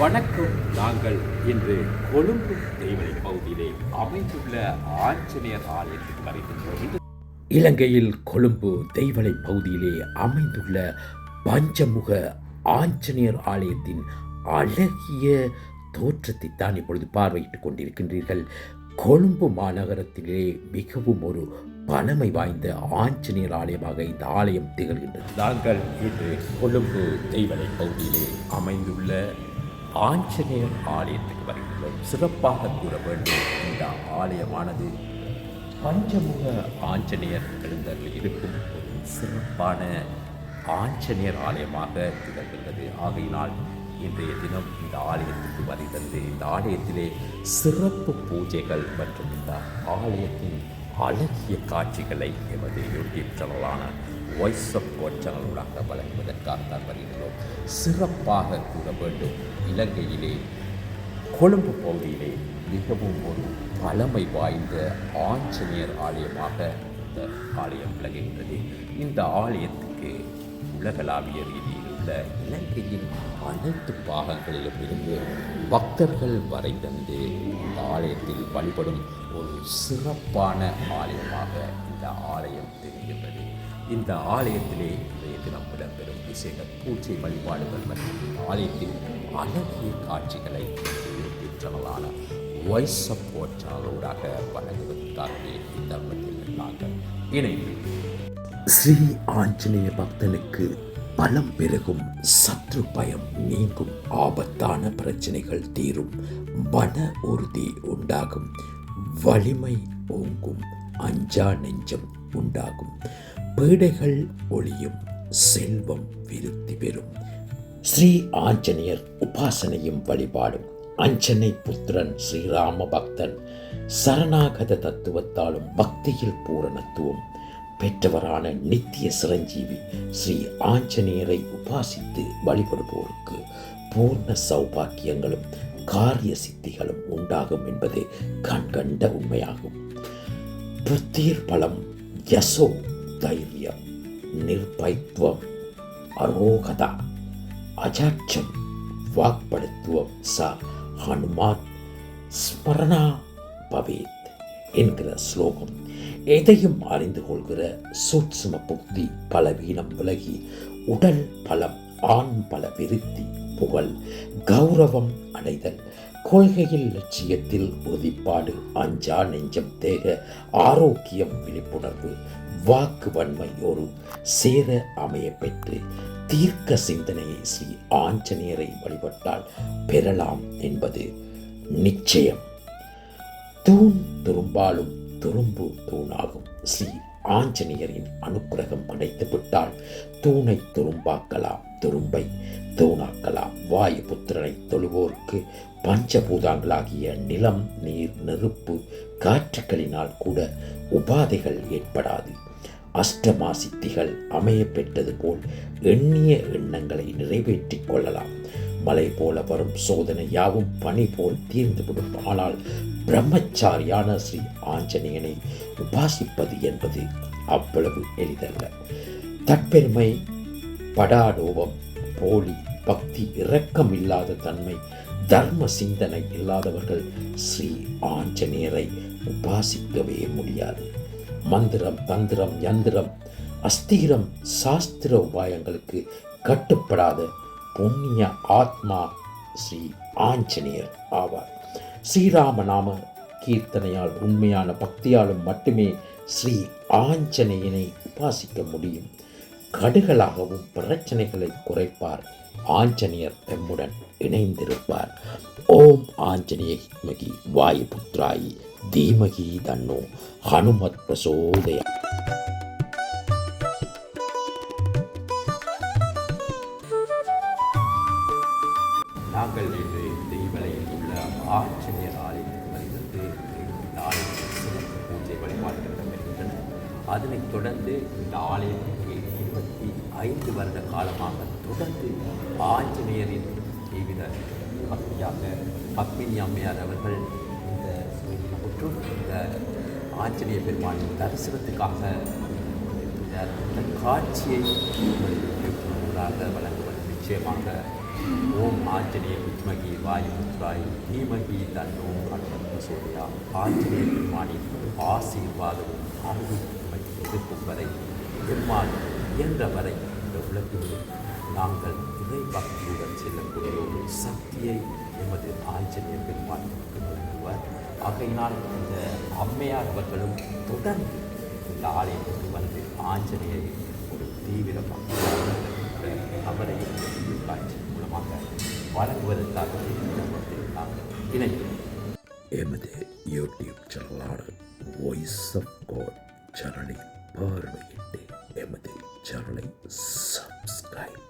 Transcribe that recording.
வணக்கம் நாங்கள் இன்று கொழும்பு தெய்வலை பகுதியிலே அமைந்துள்ள ஆஞ்சநேயர் ஆலயத்துக்கு வருகின்றோம் இலங்கையில் கொழும்பு தெய்வலை பகுதியிலே அமைந்துள்ள பஞ்சமுக ஆஞ்சநேயர் ஆலயத்தின் அழகிய தோற்றத்தை தான் இப்பொழுது பார்வையிட்டுக் கொண்டிருக்கின்றீர்கள். கொழும்பு மாநகரத்திலே மிகவும் ஒரு பழமை வாய்ந்த ஆஞ்சநேயர் ஆலயமாக இந்த ஆலயம் திகழ்கின்றது. நாங்கள் இன்று கொழும்பு தெய்வலை பகுதியிலே அமைந்துள்ள ஆஞ்சநேயர் ஆலயத்துக்கு வருகின்றோம் சிறப்பாக கூற வேண்டும் இந்த ஆலயமானது. பஞ்சமுக ஆஞ்சநேயர் எழுந்தருள் இருக்கும் ஒரு சிறப்பான ஆஞ்சநேயர் ஆலயமாக திகழ்கின்றது. ஆகையினால் இன்றைய தினம் இந்த ஆலயத்துக்கு வருகிறது. இந்த ஆலயத்திலே சிறப்பு பூஜைகள் மற்றும் இந்த ஆலயத்தின் அழகிய காட்சிகளை எமது யூடியூப் சேனலான வாய்ஸ் ஆஃப் கோட் சேனலூடாக வழங்குவதற்காக தான் வருகிறோம். சிறப்பாக கூற வேண்டும். இலங்கையிலே கொழும்பு பகுதியிலே மிகவும் ஒரு பழமை வாய்ந்த ஆஞ்சநேயர் ஆலயமாக இந்த ஆலயம் விளங்குகின்றது. இந்த ஆலயத்துக்கு உலகளாவிய ரீதியில் உள்ள இலங்கையின் அனைத்து பாகங்களிலும் இருந்து பக்தர்கள் வரை இந்த ஆலயத்தில் வழிபடும் ஒரு சிறப்பான ஆலயமாக இந்த ஆலயம் தெரிகின்றது. இந்த ஆலயத்திலே இன்றைய தினம் இடம்பெறும் விசேட பூஜை வழிபாடுகள் மற்றும் இந்த ஆலயத்தின் அழகிய காட்சிகளை யூடியூப் சேனலான வாய்ஸ் சப்போர்ட் சேனலோடாக வழங்குவதற்காகவே இந்த நாங்கள் இணைந்து ஸ்ரீ ஆஞ்சநேய பக்தனுக்கு பலம் பெருகும் சற்று பயம் நீங்கும் ஆபத்தான பிரச்சனைகள் தீரும். மன உறுதி உண்டாகும். வலிமை ஓங்கும். அஞ்சா நெஞ்சம் உண்டாகும். பேடைகள் ஒளியும் செல்வம் விருத்தி பெறும். ஸ்ரீ ஆஞ்சநேயர் உபாசனையும் வழிபாடும் அஞ்சனை புத்திரன் ஸ்ரீராம பக்தன் சரணாகத தத்துவத்தாலும் பக்தியில் பூரணத்துவம் பெற்றவரான நித்திய சிரஞ்சீவி ஸ்ரீ ஆஞ்சநேயரை உபாசித்து வழிபடுவோருக்கு பூர்ண சௌபாக்கியங்களும் காரிய சித்திகளும் உண்டாகும் என்பது கண்கண்ட உண்மையாகும். புத்தீர் பலம் யசோ தைரியம் நிர்பைத்துவம் அரோகதா அஜாட்சம் வாக்படுத்துவம் ச ஹனுமான் ஸ்மரணா பவேத் என்கிற ஸ்லோகம். எதையும் அறிந்து கொள்கிற சூட்சும புக்தி பலவீனம் விலகி உடல் பலம் ஆண் பல விருத்தி புகழ் கௌரவம் அடைதல் கொள்கையில் லட்சியத்தில் உறுதிப்பாடு அஞ்சா நெஞ்சம் தேக ஆரோக்கியம் விழிப்புணர்வு வாக்கு வன்மை ஒரு சேர அமைய பெற்று தீர்க்க சிந்தனையை ஸ்ரீ ஆஞ்சநேயரை வழிபட்டால் பெறலாம் என்பது நிச்சயம். தூண் துரும்பாலும் துரும்பு தூணாகும். ஸ்ரீ ஆஞ்சநேயரின் அனுக்கிரகம் கிடைத்துவிட்டால் தூணை துரும்பாக்கலாம். துரும்பை தூணாக்கலாம். வாயு புத்திரனை தொழுவோருக்கு பஞ்சபூதாங்களாகிய நிலம் நீர் நெருப்பு காற்றுக்களினால் கூட உபாதைகள் ஏற்படாது. அஷ்டமா சித்திகள் அமைய பெற்றது போல் எண்ணிய எண்ணங்களை நிறைவேற்றிக் கொள்ளலாம். மலை போல வரும் சோதனை யாவும் பனி போல் தீர்ந்துவிடும். ஆனால் பிரம்மச்சாரியான ஸ்ரீ ஆஞ்சநேயனை உபாசிப்பது என்பது அவ்வளவு எளிதல்ல. தற்பெருமை படாடோபம் போலி பக்தி இரக்கம் இல்லாத தன்மை தர்ம சிந்தனை இல்லாதவர்கள் ஸ்ரீ ஆஞ்சநேயரை உபாசிக்கவே முடியாது. மந்திரம் தந்திரம் யந்திரம் அஸ்திரம் சாஸ்திர உபாயங்களுக்கு கட்டுப்படாத புண்ணிய ஆத்மா ஸ்ரீ ஆஞ்சநேயர் ஆவார். ஸ்ரீராம நாம கீர்த்தனையால் உண்மையான பக்தியாலும் மட்டுமே ஸ்ரீ ஆஞ்சநேயனை உபாசிக்க முடியும். கடுகளாகவும் பிரச்சனைகளை குறைப்பார். ஆஞ்சநேயர் எம்முடன் இணைந்திருப்பார். ஓம் ஆஞ்சநேயமகி வாயுபுத்ராயி தீமகி தன்னோ ஹனுமத் பிரசோதயா. நாங்கள் இன்று தெய்வலையில் உள்ள ஆஞ்சநேயர் ஆலயத்துக்கு வருகிறது. பூஜை வழிபாடுகள் வருகின்றன அதனைத் தொடர்ந்து இந்த ஆலயத்துக்கு ஐந்து வருட காலமாக தொடர்ந்து ஆஞ்சநேயரின் ஜீவித பக்தியாக பத்மினி அம்மையார் அவர்கள் இந்த மற்றும் இந்த ஆஞ்சநேய பெருமானின் தரிசனத்துக்காக இந்த காட்சியை வழங்குவது நிச்சயமாக ஓம் ஆஞ்சநேய வித்மகி வாயுபுத்ராய் தீமகி தன்னோம் அன்பு சோதியா ஆஞ்சநேய பெருமானின் ஆசீர்வாதமும் அருள் நமக்கு இருக்கும் வரை பெருமாள் இயன்றவரை இந்த உலகில் நாங்கள் இறை பக்தியுடன் செல்லக்கூடிய ஒரு சக்தியை எமது ஆஞ்சநேயர் பெருமாட்டிற்கு வழங்குவார். ஆகையினால் இந்த அம்மையார் அவர்களும் தொடர்ந்து இந்த ஆலயத்துக்கு வந்து ஆஞ்சநேயரை ஒரு தீவிர பக்தியாக அவரை காட்சி மூலமாக வழங்குவதற்காக நாங்கள் இணைக்கிறோம் எமது யூடியூப் சேனலான வாய்ஸ் ஆஃப் காட் சேனலை பார்வையிட்டு எமது சேனலை சப்ஸ்கிரைப்